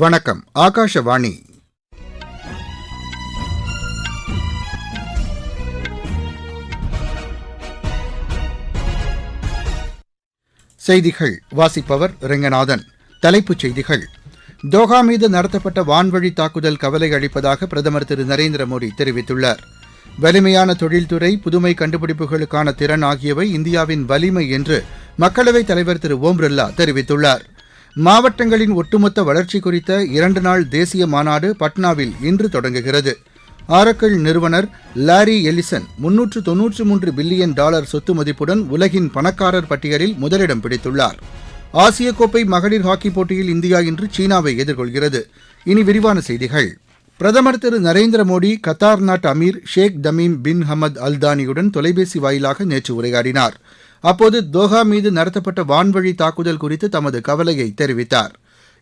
வணக்கம் ஆகாஷவாணி. செய்திகள் வாசிப்பவர் ரெங்கநாதன். தலைப்புச் செய்திகள். தோஹா மீது நடத்தப்பட்ட வான்வழி தாக்குதல் கவலை அளிப்பதாக பிரதமர் திரு நரேந்திர மோடி தெரிவித்துள்ளார். வலிமையான தொழில்துறை புதுமை கண்டுபிடிப்புகளுக்கான திறன் ஆகியவை இந்தியாவின் வலிமை என்று மக்களவைத் தலைவர் திரு ஓம் பிர்லா தெரிவித்துள்ளார். மாவட்டங்களின் ஒட்டுமொத்த வளர்ச்சி குறித்த இரண்டு நாள் தேசிய மாநாடு பட்னாவில் இன்று தொடங்குகிறது. ஆரக்கிள் நிறுவனர் லாரி எலிசன் முன்னூற்று தொன்னூற்று மூன்று பில்லியன் டாலர் சொத்து மதிப்புடன் உலகின் பணக்காரர் பட்டியலில் முதலிடம் பிடித்துள்ளார். ஆசிய கோப்பை மகளிர் ஹாக்கி போட்டியில் இந்தியா இன்று சீனாவை எதிர்கொள்கிறது. இனி விரிவான செய்திகள். பிரதமர் திரு நரேந்திர மோடி கத்தார் நாட்டு அமீர் ஷேக் தமீம் பின் ஹமத் அல்தானியுடன் தொலைபேசி வாயிலாக நேற்று உரையாடினார். அப்போது தோஹா மீது நடத்தப்பட்ட வான்வழி தாக்குதல் குறித்து தமது கவலையை தெரிவித்தார்.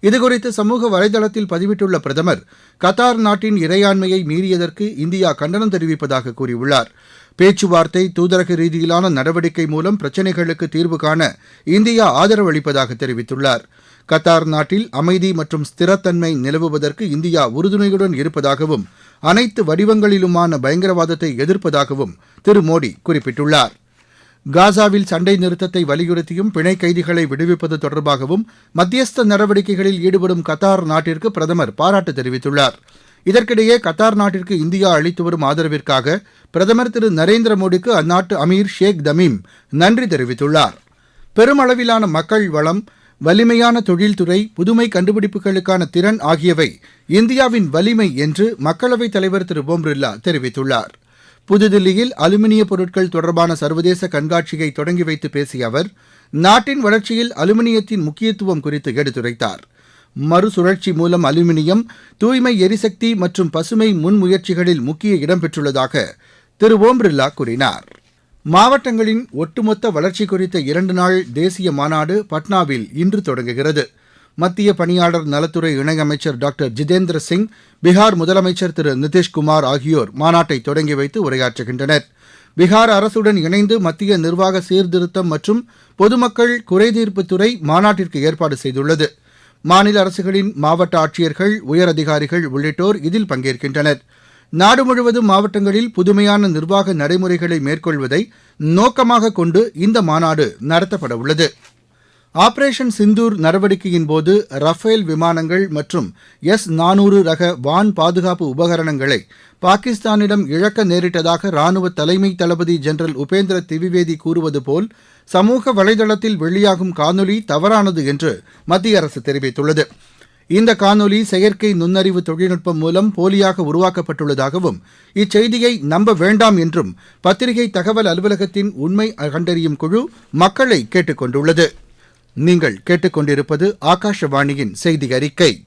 இதுகுறித்து சமூக வலைதளத்தில் பதிவிட்டுள்ள பிரதமர் கத்தார் நாட்டின் இறையாண்மையை மீறியதற்கு இந்தியா கண்டனம் தெரிவிப்பதாக கூறியுள்ளார். பேச்சுவார்த்தை தூதரக ரீதியிலான நடவடிக்கை மூலம் பிரச்சினைகளுக்கு தீர்வு காண இந்தியா ஆதரவு அளிப்பதாக தெரிவித்துள்ளார். கத்தார் நாட்டில் அமைதி மற்றும் ஸ்திரத்தன்மை நிலவுவதற்கு இந்தியா உறுதுணையுடன் இருப்பதாகவும் அனைத்து வடிவங்களிலுமான பயங்கரவாதத்தை எதிர்ப்பதாகவும் திரு மோடி குறிப்பிட்டுள்ளார். காசாவில் சண்டை நிறுத்தத்தை வலியுறுத்தியும் பிணை கைதிகளை விடுவிப்பது தொடர்பாகவும் மத்தியஸ்த நடவடிக்கைகளில் ஈடுபடும் கத்தார் நாட்டிற்கு பிரதமர் பாராட்டு தெரிவித்துள்ளார். இதற்கிடையே கத்தார் நாட்டிற்கு இந்தியா அளித்து வரும் ஆதரவிற்காக பிரதமர் திரு நரேந்திர மோடிக்கு அந்நாட்டு அமீர் ஷேக் தமீம் நன்றி தெரிவித்துள்ளார். பெருமளவிலான மக்கள் வளம் வலிமையான தொழில்துறை புதுமை கண்டுபிடிப்புகளுக்கான திறன் ஆகியவை இந்தியாவின் வலிமை என்று மக்களவைத் தலைவர் திரு ஓம் பிர்லா தெரிவித்துள்ளார். புதுதில்லியில் அலுமினிய பொருட்கள் தொடர்பான சர்வதேச கண்காட்சியை தொடங்கி வைத்து பேசிய அவர் நாட்டின் வளர்ச்சியில் அலுமினியத்தின் முக்கியத்துவம் குறித்து எடுத்துரைத்தார். மறுசுழற்சி மூலம் அலுமினியம் தூய்மை எரிசக்தி மற்றும் பசுமை முன்முயற்சிகளில் முக்கிய இடம் பெற்றுள்ளதாக திரு ஓம் பிர்லா கூறினார். மாவட்டங்களின் ஒட்டுமொத்த வளர்ச்சி குறித்த இரண்டு நாள் தேசிய மாநாடு பட்னாவில் இன்று தொடங்குகிறது. மத்திய பணியாளர் நலத்துறை இணையமைச்சர் டாக்டர் ஜிதேந்திர சிங் பீகார் முதலமைச்சர் திரு நிதிஷ்குமார் ஆகியோர் மாநாட்டை தொடங்கி வைத்து உரையாற்றுகின்றனர். பீகார் அரசுடன் இணைந்து மத்திய நிர்வாக சீர்திருத்தம் மற்றும் பொதுமக்கள் குறைதீர்ப்புத்துறை மாநாட்டிற்கு ஏற்பாடு செய்துள்ளது. மாநில அரசுகளின் மாவட்ட ஆட்சியர்கள் உயரதிகாரிகள் உள்ளிட்டோர் இதில் பங்கேற்கின்றனர். நாடு முழுவதும் மாவட்டங்களில் புதுமையான நிர்வாக நடைமுறைகளை மேற்கொள்வதை நோக்கமாக கொண்டு இந்த மாநாடு நடத்தப்படவுள்ளது. ஆபரேஷன் சிந்தூர் நடவடிக்கையின் போது ரஃபேல் விமானங்கள் மற்றும் எஸ் நானூறு ரக வான் பாதுகாப்பு உபகரணங்களை பாகிஸ்தானிடம் இழக்க நேரிட்டதாக ராணுவ தலைமை தளபதி ஜெனரல் உபேந்திர திவிவேதி கூறுவது போல் சமூக வலைதளத்தில் வெளியாகும் காணொலி தவறானது என்று மத்திய அரசு தெரிவித்துள்ளது. இந்த காணொலி செயற்கை நுண்ணறிவு தொழில்நுட்பம் மூலம் போலியாக உருவாக்கப்பட்டுள்ளதாகவும் இச்செய்தியை நம்ப வேண்டாம் என்றும் பத்திரிகை தகவல் அலுவலகத்தின் உண்மை கண்டறியும் குழு மக்களை கேட்டுக் கொண்டுள்ளது நீங்கள் கேட்டுக்கொண்டிருப்பது ஆகாஷவாணியின் செய்தி அறிக்கை.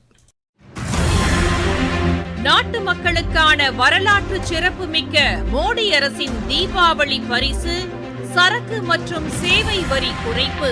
நாட்டு மக்களுக்கான வரலாற்று சிறப்புமிக்க மோடி அரசின் தீபாவளி பரிசு சரக்கு மற்றும் சேவை வரி குறைப்பு.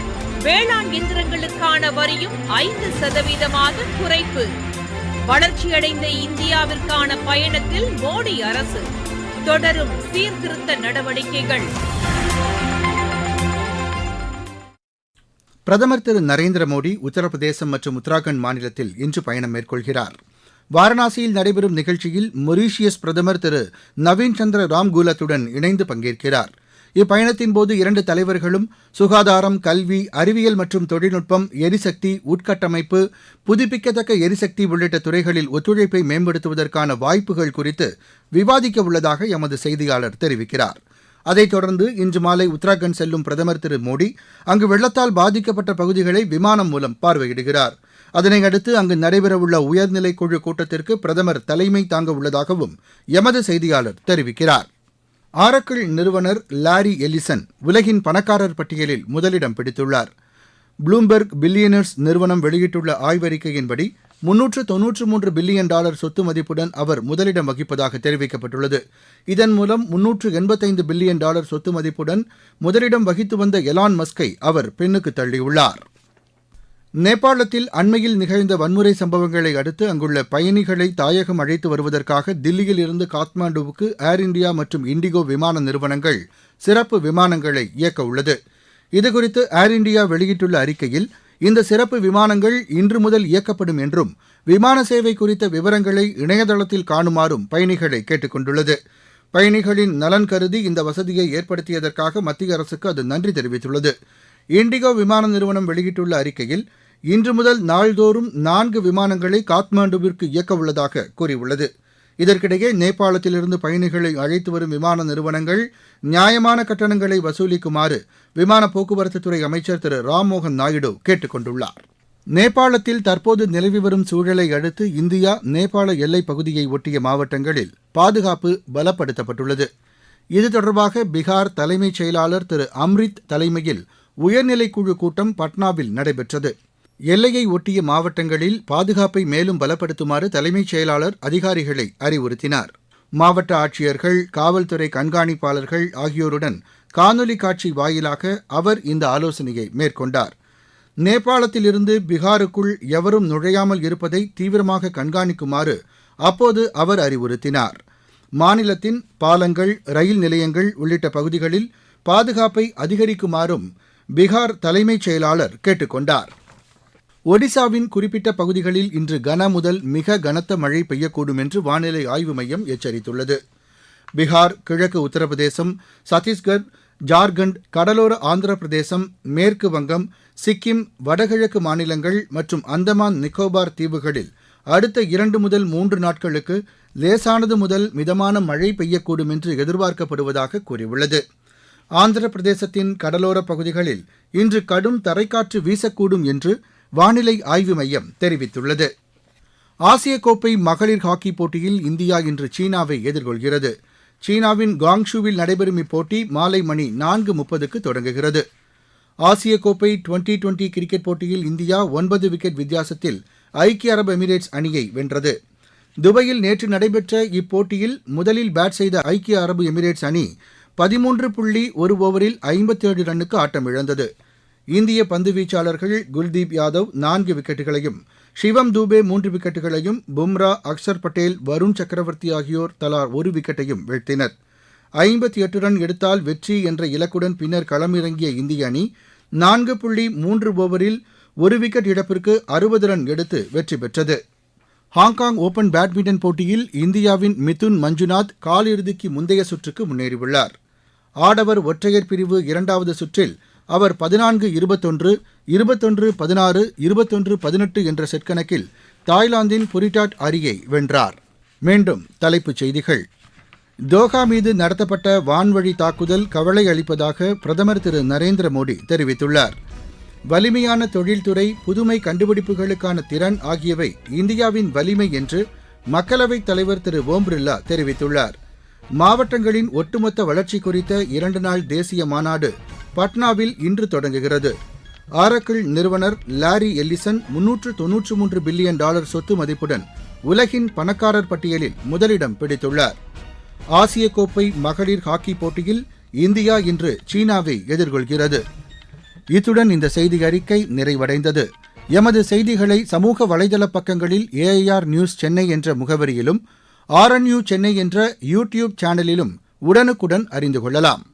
வேளாண் இயந்திரங்களுக்கான வரியும் ஐந்து சதவீதமாக குறைப்பு. வளர்ச்சியடைந்த இந்தியாவிற்கான பயணத்தில் மோடி அரசு. தொடரும் சீர்திருத்த நடவடிக்கைகள். பிரதமர் திரு நரேந்திர மோடி உத்தரப்பிரதேசம் மற்றும் உத்தராகண்ட் மாநிலத்தில் இன்று பயணம் மேற்கொள்கிறார். வாரணாசியில் நடைபெறும் நிகழ்ச்சியில் மொரீஷியஸ் பிரதமர் திரு நவீன் சந்திர ராம்கூலத்துடன் இணைந்து பங்கேற்கிறார். இப்பயணத்தின்போது இரண்டு தலைவர்களும் சுகாதாரம் கல்வி அறிவியல் மற்றும் தொழில்நுட்பம் எரிசக்தி உட்கட்டமைப்பு புதுப்பிக்கத்தக்க எரிசக்தி உள்ளிட்ட துறைகளில் ஒத்துழைப்பை மேம்படுத்துவதற்கான வாய்ப்புகள் குறித்து விவாதிக்க உள்ளதாக எமது செய்தியாளர் தெரிவிக்கிறார். அதைத் தொடர்ந்து இன்று மாலை உத்தராகண்ட் செல்லும் பிரதமர் திரு மோடி அங்கு வெள்ளத்தால் பாதிக்கப்பட்ட பகுதிகளை விமானம் மூலம் பார்வையிடுகிறார். அதனையடுத்து அங்கு நடைபெறவுள்ள உயர்நிலை குழு கூட்டத்திற்கு பிரதமர் தலைமை தாங்க உள்ளதாகவும் எமது செய்தியாளர் தெரிவிக்கிறார். ஆரக்கிள் நிறுவனர் லாரி எலிசன் உலகின் பணக்காரர் பட்டியலில் முதலிடம் பிடித்துள்ளார். ப்ளூம்பெர்க் பில்லியனர்ஸ் நிறுவனம் வெளியிட்டுள்ள ஆய்வறிக்கையின்படி முன்னூற்று தொன்னூற்று மூன்று பில்லியன் டாலர் சொத்து மதிப்புடன் அவர் முதலிடம் வகிப்பதாக தெரிவிக்கப்பட்டுள்ளது. இதன் மூலம் முன்னூற்று எண்பத்தைந்து பில்லியன் டாலர் சொத்து மதிப்புடன் முதலிடம் வகித்து வந்த எலான் மஸ்கை அவர் பின்னுக்கு தள்ளியுள்ளார். நேபாளத்தில் அண்மையில் நிகழ்ந்த வன்முறை சம்பவங்களை அடுத்து அங்குள்ள பயணிகளை தாயகம் அழைத்து வருவதற்காக தில்லியில் இருந்து காத்மாண்டுவுக்கு ஏர் இந்தியா மற்றும் இண்டிகோ விமான நிறுவனங்கள் சிறப்பு விமானங்களை இயக்க உள்ளது. இதுகுறித்து ஏர் இந்தியா வெளியிட்டுள்ள அறிக்கையில் இந்த சிறப்பு விமானங்கள் இன்று முதல் இயக்கப்படும் என்றும் விமான சேவை குறித்த விவரங்களை இணையதளத்தில் காணுமாறும் பயணிகளை கேட்டுக் கொண்டுள்ளது பயணிகளின் நலன் கருதி இந்த வசதியை ஏற்படுத்தியதற்காக மத்திய அரசுக்கு அது நன்றி தெரிவித்துள்ளது. இண்டிகோ விமான நிறுவனம் வெளியிட்டுள்ள அறிக்கையில் இன்று முதல் நாள்தோறும் நான்கு விமானங்களை காத்மாண்டுவிற்கு இயக்க உள்ளதாக கூறியுள்ளது. இதற்கிடையே நேபாளத்திலிருந்து பயணிகளை அழைத்து வரும் விமான நிறுவனங்கள் நியாயமான கட்டணங்களை வசூலிக்குமாறு விமான போக்குவரத்துத்துறை அமைச்சர் திரு. ராம்மோகன் நாயுடு கேட்டுக் கொண்டுள்ளார். நேபாளத்தில் தற்போது நிலவி வரும் சூழலை அடுத்து இந்தியா நேபாள எல்லைப் பகுதியை ஒட்டிய மாவட்டங்களில் பாதுகாப்பு பலப்படுத்தப்பட்டுள்ளது. இது தொடர்பாக பீகார் தலைமைச் செயலாளர் திரு. அம்ரித் தலைமையில் உயர்நிலைக்குழு கூட்டம் பட்னாவில் நடைபெற்றது. எல்லையை ஒட்டிய மாவட்டங்களில் பாதுகாப்பை மேலும் பலப்படுத்துமாறு தலைமைச் செயலாளர் அதிகாரிகளை அறிவுறுத்தினார். மாவட்ட ஆட்சியர்கள் காவல்துறை கண்காணிப்பாளர்கள் ஆகியோருடன் காணொலி காட்சி வாயிலாக அவர் இந்த ஆலோசனையை மேற்கொண்டார். நேபாளத்திலிருந்து பீகாருக்குள் எவரும் நுழையாமல் இருப்பதை தீவிரமாக கண்காணிக்குமாறு அப்போது அவர் அறிவுறுத்தினார். மாநிலத்தின் பாலங்கள் ரயில் நிலையங்கள் உள்ளிட்ட பகுதிகளில் பாதுகாப்பை அதிகரிக்குமாறும் பீகார் தலைமைச் செயலாளர் கேட்டுக்கொண்டார். ஒடிசாவின் குறிப்பிட்ட பகுதிகளில் இன்று கன முதல் மிக கனத்த மழை பெய்யக்கூடும் என்று வானிலை ஆய்வு மையம் எச்சரித்துள்ளது. பீகார் கிழக்கு உத்தரப்பிரதேசம் சத்தீஸ்கர் ஜார்க்கண்ட் கடலோர ஆந்திர பிரதேசம் மேற்கு வங்கம் சிக்கிம் வடகிழக்கு மாநிலங்கள் மற்றும் அந்தமான் நிக்கோபார் தீவுகளில் அடுத்த இரண்டு முதல் மூன்று நாட்களுக்கு லேசானது முதல் மிதமான மழை பெய்யக்கூடும் என்று எதிர்பார்க்கப்படுவதாக கூறியுள்ளது. ஆந்திர பிரதேசத்தின் கடலோரப் பகுதிகளில் இன்று கடும் தரைக்காற்று வீசக்கூடும் என்று வானிலை ஆய்வு மையம் தெரிவித்துள்ளது. ஆசிய கோப்பை மகளிர் ஹாக்கி போட்டியில் இந்தியா இன்று சீனாவை எதிர்கொள்கிறது. சீனாவின் காங்ஷுவில் நடைபெறும் இப்போட்டி மாலை மணி நான்கு முப்பதுக்கு தொடங்குகிறது. ஆசிய கோப்பை டுவெண்டி டுவெண்டி கிரிக்கெட் போட்டியில் இந்தியா ஒன்பது விக்கெட் வித்தியாசத்தில் ஐக்கிய அரபு எமிரேட்ஸ் அணியை வென்றது. துபாயில் நேற்று நடைபெற்ற இப்போட்டியில் முதலில் பேட் செய்த ஐக்கிய அரபு எமிரேட்ஸ் அணி பதிமூன்று புள்ளி ஒரு ஓவரில் ஐம்பத்தேழு ரன்னுக்கு ஆட்டம் இழந்தது இந்திய பந்து வீச்சாளர்கள் குல்தீப் யாதவ் நான்கு விக்கெட்டுகளையும் ஷிவம் தூபே மூன்று விக்கெட்டுகளையும் பும்ரா அக்சர் பட்டேல் வருண் சக்கரவர்த்தி ஆகியோர் தலா ஒரு விக்கெட்டையும் வீழ்த்தினர். ஐம்பத்தி எட்டு ரன் எடுத்தால் வெற்றி என்ற இலக்குடன் பின்னர் களமிறங்கிய இந்திய அணி நான்கு புள்ளி மூன்று ஓவரில் ஒரு விக்கெட் இழப்பிற்கு அறுபது ரன் எடுத்து வெற்றி பெற்றது. ஹாங்காங் ஓபன் பேட்மிண்டன் போட்டியில் இந்தியாவின் மிதுன் மஞ்சுநாத் காலிறுதிக்கு முந்தைய சுற்றுக்கு முன்னேறியுள்ளார். ஆடவர் ஒற்றையர் பிரிவு இரண்டாவது சுற்றில் அவர் பதினான்கு இருபத்தொன்று இருபத்தொன்று பதினாறு இருபத்தொன்று பதினெட்டு என்ற செட் கணக்கில் தாய்லாந்தின் புரிட்டாட் அரியை வென்றார். மீண்டும் தலைப்புச் செய்திகள். தோஹா மீது நடத்தப்பட்ட வான்வழி தாக்குதல் கவலை அளிப்பதாக பிரதமர் திரு நரேந்திர மோடி தெரிவித்துள்ளார். வலிமையான தொழில்துறை புதுமை கண்டுபிடிப்புகளுக்கான திறன் ஆகியவை இந்தியாவின் வலிமை என்று மக்களவைத் தலைவர் திரு ஓம் பிர்லா தெரிவித்துள்ளார். மாவட்டங்களின் ஒட்டுமொத்த வளர்ச்சி குறித்த இரண்டு நாள் தேசிய மாநாடு பட்னாவில் இன்று தொடங்குகிறது. ஆரக்கிள் நிறுவனர் லாரி எல்லிசன் முன்னூற்று தொன்னூற்று மூன்று பில்லியன் டாலர் சொத்து மதிப்புடன் உலகின் பணக்காரர் பட்டியலில் முதலிடம் பிடித்துள்ளார். ஆசிய கோப்பை மகளிர் ஹாக்கி போட்டியில் இந்தியா இன்று சீனாவை எதிர்கொள்கிறது. இத்துடன் இந்த செய்தி அறிக்கை நிறைவடைந்தது. எமது செய்திகளை சமூக வலைதள பக்கங்களில் ஏஐஆர் நியூஸ் சென்னை என்ற முகவரியிலும் ஆர்என்யூ சென்னை என்ற யூடியூப் சேனலிலும் உடனுக்குடன் அறிந்து கொள்ளலாம்.